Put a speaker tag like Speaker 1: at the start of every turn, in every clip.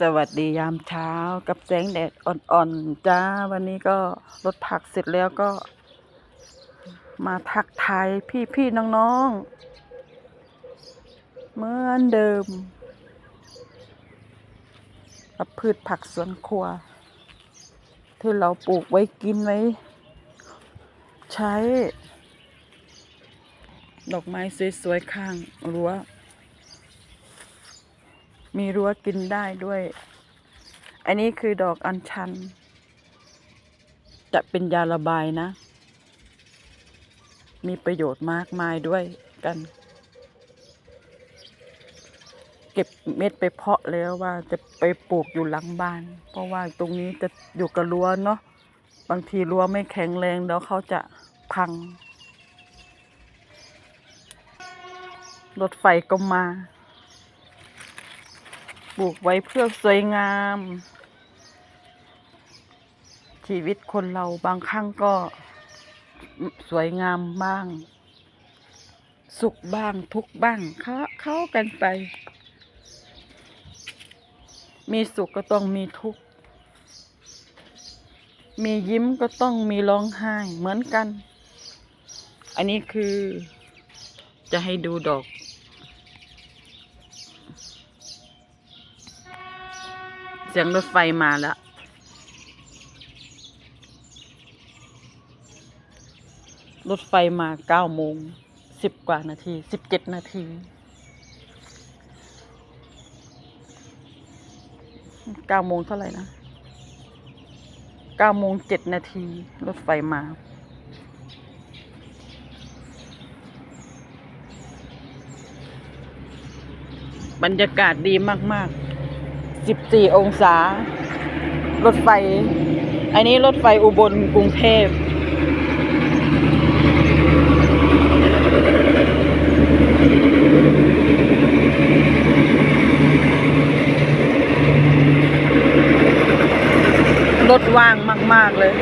Speaker 1: สวัสดียามเช้ากับแสงแดดอ่อนๆจ้า วันนี้ก็รดผักเสร็จแล้วก็ มาทักทายพี่ๆน้องๆ เหมือนเดิมกับพืชผักสวนครัว ที่เราปลูกไว้กินไว้ ใช้ ดอกไม้สวยๆ ข้างรั้ว มีรั้วกินได้ด้วย อันนี้คือดอกอัญชัน จะเป็นยาระบายนะ มีประโยชน์มากมายด้วยกัน เก็บเม็ดไปเพาะแล้วว่าจะไปปลูกอยู่หลังบ้าน เพราะว่าตรงนี้จะอยู่กับรั้วเนาะ บางทีรั้วไม่แข็งแรงแล้วเขาจะพัง รถไฟก็มา ลูกไว้เพื่อสวยงาม ชีวิตคนเราบางครั้งก็สวยงามบ้าง สุขบ้างทุกบ้างเข้าเข้ากันไป มีสุขก็ต้องมีทุกข์มียิ้มก็ต้องมีร้องไห้เหมือนกัน อันนี้คือจะให้ดูดอก เสียงรถไฟมาแล้ว รถไฟมาเก้าโมงสิบกว่านาทีสิบเจ็ดนาที เก้าโมงเท่าไหร่นะเก้าโมงเจ็ดนาที รถไฟมา บรรยากาศดีมาก ๆ 14 องศา รถไฟ อันนี้รถไฟอุบลกรุงเทพรถว่างมาก ๆ เลย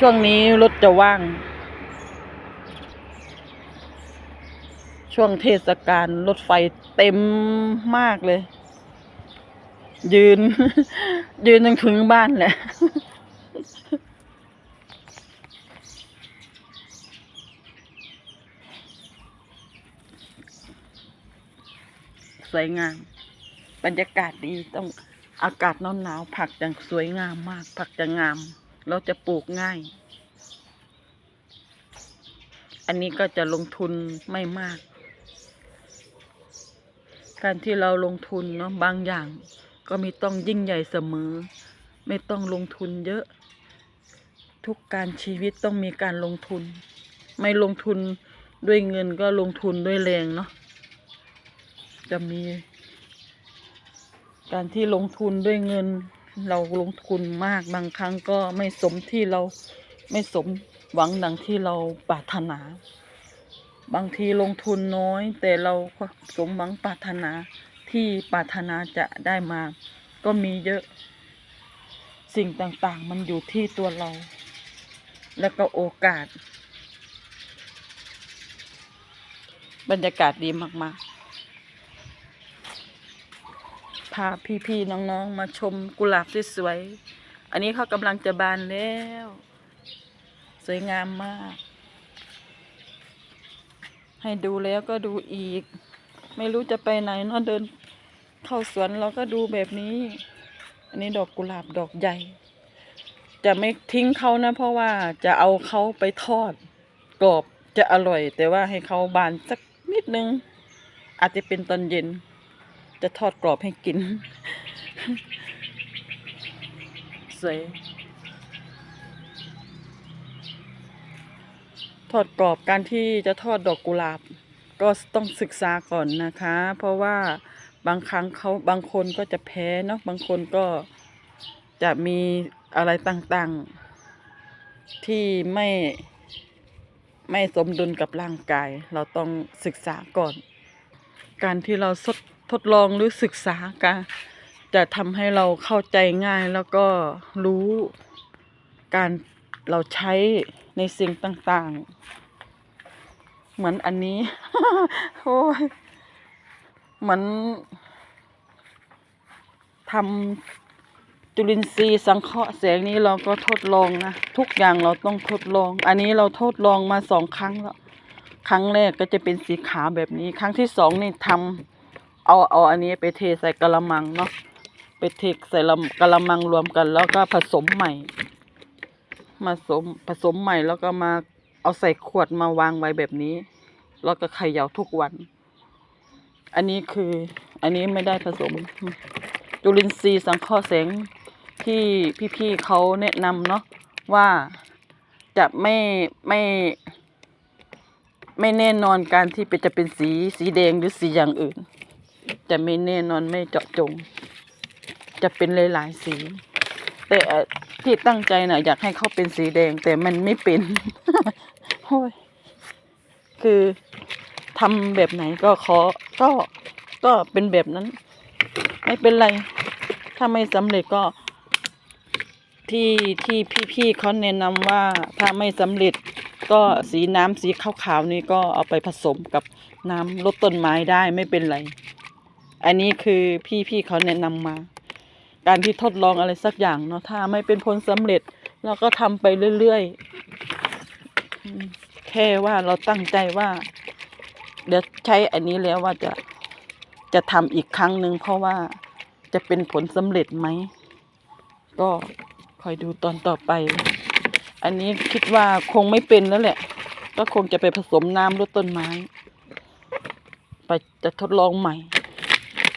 Speaker 1: ช่วงนี้รถจะว่าง ช่วงเทศกาลรถไฟเต็มมากเลย ยืน ยืนจนถึงบ้านแหละสวยงาม บรรยากาศดีต้องอากาศหนาวหนาวๆผักจะสวยงามมาก ผักจะงาม เราจะปลูกง่าย อันนี้ก็จะลงทุนไม่มาก การที่เราลงทุนเนาะบางอย่าง ก็มีต้องยิ่งใหญ่เสมอ ไม่ต้องลงทุนเยอะ ทุกการชีวิตต้องมีการลงทุน ไม่ลงทุนด้วยเงินก็ลงทุนด้วยแรงเนาะจะมี การที่ลงทุนด้วยเงิน เราลงทุนมากบางครั้งก็ไม่สมที่เราไม่สมหวังดังที่เราปรารถนา บางทีลงทุนน้อย แต่เราก็สมหวังปรารถนาที่ปรารถนาจะได้มา ก็มีเยอะสิ่งต่างๆ มันอยู่ที่ตัวเรา แล้วก็โอกาส บรรยากาศดีมากๆ พาพี่ๆน้องๆ มาชมกุหลาบสวยๆอันนี้เขากำลังจะบานแล้ว สวยงามมาก ให้ดูแล้วก็ดูอีก ไม่รู้จะไปไหนเนาะเดิน เข้าสวนเราก็ดูแบบนี้ อันนี้ดอกกุหลาบดอกใหญ่ จะไม่ทิ้งเขานะ เพราะว่าจะเอาเขาไปทอดกรอบจะอร่อย แต่ว่าให้เขาบานสักนิดนึง อาจจะเป็นตอนเย็น จะทอดกรอบให้กินสวย อดกรอบการที่จะทอดดอกกุหลาบ ก็ต้องศึกษาก่อนนะคะ เพราะว่าบางครั้งเขาบางคนก็จะแพ้เนาะบางคนก็จะมีอะไรต่างๆ ที่ไม่ไม่สมดุลกับร่างกาย เราต้องศึกษาก่อน การที่เราทดทดลองหรือศึกษาการจะทำให้เราเข้าใจง่ายแล้วก็รู้การเราใช้ ในสิ่งต่างๆ เหมือนอันนี้ โอ้ยเหมือนทำจุลินทรีย์สังเคราะห์แสงนี้เราก็ทดลองนะ ทุกอย่างเราต้องทดลอง อันนี้เราทดลองมาสองครั้งแล้ว ครั้งแรกก็จะเป็นสีขาวแบบนี้ ครั้งที่สองนี่ทำเอาเอาอันนี้ไปเทใส่กะละมังเนาะไปเทใส่กะละมังรวมกัน แล้วก็ผสมใหม่ มาผสมผสมใหม่แล้วก็มาเอาใส่ขวดมาวางไว้แบบนี้ แล้วก็เขย่าทุกวัน อันนี้คืออันนี้ไม่ได้ผสม จุลินทรีย์สังเคราะห์แสงที่พี่ๆเขาแนะนำเนาะว่าจะไม่ไม่ ไม่แน่นอนการที่เป็นจะเป็นสีสีแดงหรือสีอย่างอื่น จะไม่แน่นอนไม่เจาะจง จะเป็นหลายๆสี แต่ที่ตั้งใจน่ะอยากให้เขาเป็นสีแดง แต่มันไม่เป็นโอ้ยคือทำแบบไหนก็ขอก็ก็เป็นแบบนั้น ไม่เป็นไร ถ้าไม่สำเร็จก็ ที่ที่พี่ๆเขาแนะนำว่าถ้าไม่สำเร็จก็สีน้ำสีขาวๆนี่ก็เอาไปผสมกับน้ำลดต้นไม้ได้ไม่เป็นไร อันนี้คือพี่ๆเขาแนะนำมา การที่ทดลองอะไรสักอย่างเนาะถ้าไม่เป็นผลสำเร็จเราก็ทำไปเรื่อยๆอืมแค่ว่าเราตั้งใจว่า เดี๋ยวใช้อันนี้แล้วว่าจะจะทำอีกครั้งหนึ่งเพราะว่าจะเป็นผลสำเร็จไหม ก็คอยดูตอนต่อไป อันนี้คิดว่าคงไม่เป็นแล้วแหละ ก็คงจะไปผสมน้ำลดต้นไม้ ไปจะทดลองใหม่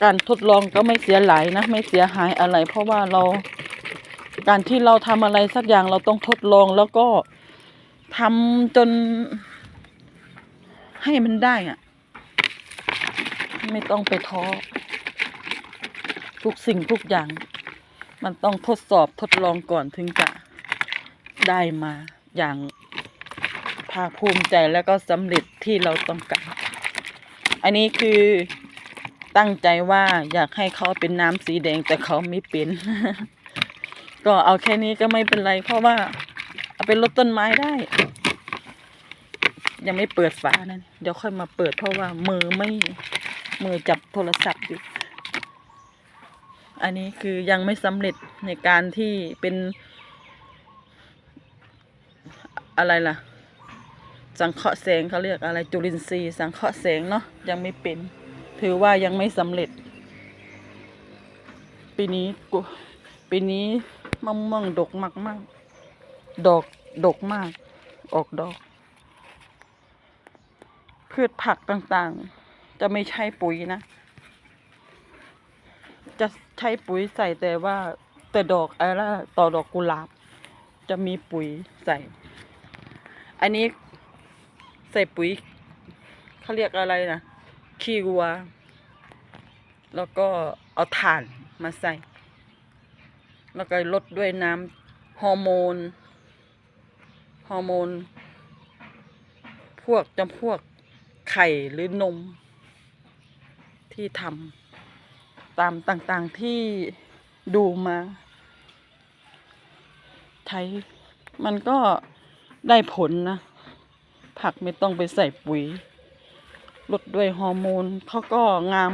Speaker 1: การทดลองก็ไม่เสียหลายนะ ไม่เสียหายอะไร เพราะว่าเรา การที่เราทำอะไรสักอย่างเราต้องทดลองแล้วก็ทำจน ให้มันได้อะไม่ต้องไปท้อทุกสิ่งทุกอย่าง มันต้องทดสอบทดลองก่อนถึงจะได้มาอย่างภาคภูมิใจแล้วก็สำเร็จที่เราต้องการ อันนี้คือ ตั้งใจว่าอยากให้เขาเป็นน้ำสีแดงแต่เขาไม่เป็น ก็เอาแค่นี้ก็ไม่เป็นไร เพราะว่า เอาไปลดต้นไม้ได้ ยังไม่เปิดฝานะเดี๋ยวค่อยมาเปิดเพราะว่ามือไม่มือจับโทรศัพท์อยู่ อันนี้คือยังไม่สำเร็จในการที่เป็น อะไรล่ะ สังเคราะห์แสงเขาเรียกอะไรจุลินทรีย์ สังเคราะห์แสงเนาะยังไม่เป็น ถือว่ายังไม่สำเร็จ ปีนี้กูปีนี้มะม่วงดกมากมากดอกดกมาก ออกดอก พืชผักต่างๆ จะไม่ใช้ปุ๋ยนะ จะใช้ปุ๋ยใส่แต่ว่าแต่ดอกอะไรต่อดอกกุหลาบ จะมีปุ๋ยใส่ อันนี้ใส่ปุ๋ยเขาเรียกอะไรนะ ขี้วัว แล้วก็เอาถ่านมาใส่ แล้วก็ลดด้วยน้ำฮอร์โมน ฮอร์โมน พวกจำพวกไข่หรือนม ที่ทำตามต่างๆที่ดูมาใช้มันก็ได้ผลนะ ผักไม่ต้องไปใส่ปุ๋ย ลดด้วยฮอร์โมนเขาก็งาม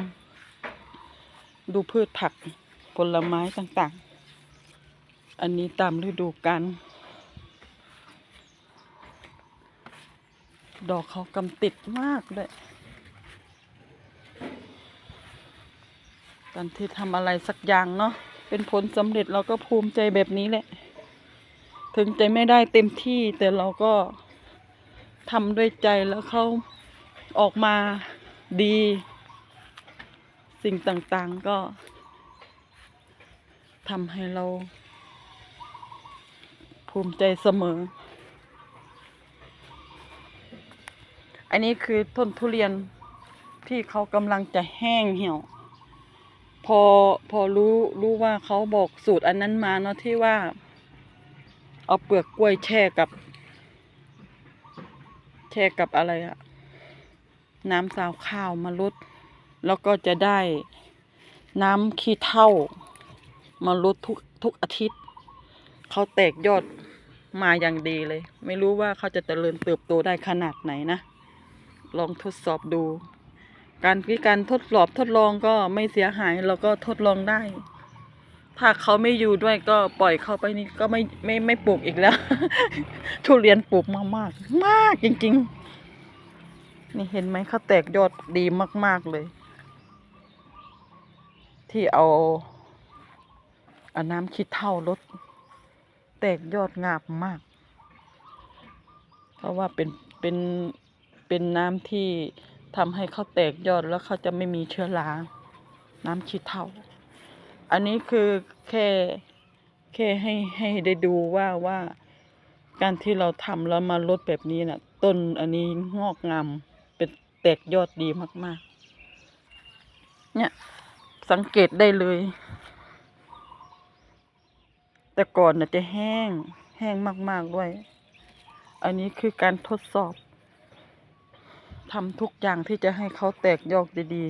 Speaker 1: ดูพืชผักผลไม้ต่างๆ อันนี้ตามฤดูกาลดอกเขากำติดมากเลยการที่ทำอะไรสักอย่างเนาะเป็นผลสำเร็จเราก็ภูมิใจแบบนี้แหละ ถึงใจไม่ได้เต็มที่แต่เราก็ทำด้วยใจแล้วเขา ออกมาดี สิ่งต่างๆก็ทำให้เรา ภูมิใจเสมอ อันนี้คือต้นทุเรียนที่เขากำลังจะแห้งเหี่ยว พอพอรู้รู้ว่าเขาบอกสูตรอันนั้นมาเนาะที่ว่า เอาเปลือกกล้วยแช่กับ แช่กับอะไรอะ น้ำซาวข้าวมาลดแล้วก็จะได้น้ำขี้เถ้ามาลดทุกทุกอาทิตย์ เขาแตกยอดมาอย่างดีเลย ไม่รู้ว่าเขาจะเจริญเติบโตได้ขนาดไหนนะ ลองทดสอบดู การวิการทดสอบทดลองก็ไม่เสียหายเราก็ทดลองได้ ถ้าเขาไม่อยู่ด้วยก็ปล่อยเขาไปนี่ก็ไม่ไม่ไม่ปลูกอีกแล้ว ทุเรียนปลูกมามาก มากจริง ๆ นี่เห็นไหมเขาแตกยอดดีมาก ๆ เลย ที่เอาเอาน้ำคิดเท่ารดแตกยอดงามมาก เพราะว่าเป็นเป็นเป็นน้ำที่ทำให้เขาแตกยอดแล้วเขาจะไม่มีเชื้อราน้ำคิดเท่า อันนี้คือแค่แค่ให้ให้ได้ดูว่าว่าการที่เราทำแล้วมาลดแบบนี้น่ะ ต้นอันนี้งอกงาม แตกยอดดีมาก ๆ เนี่ย สังเกตได้เลย แต่ก่อนน่ะจะแห้ง แห้งมาก ๆ ด้วย อันนี้คือการทดสอบทำทุกอย่างที่จะให้เขาแตกยอดดี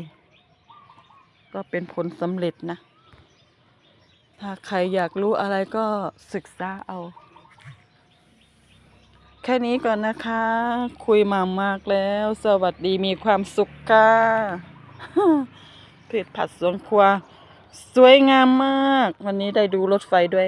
Speaker 1: ๆ ก็เป็นผลสำเร็จนะ ถ้าใครอยากรู้อะไรก็ศึกษาเอา แค่นี้ก่อนนะคะ คุยมามากแล้ว สวัสดีมีความสุขค่ะผิดผัดสวนครัว สวยงามมาก วันนี้ได้ดูรถไฟด้วย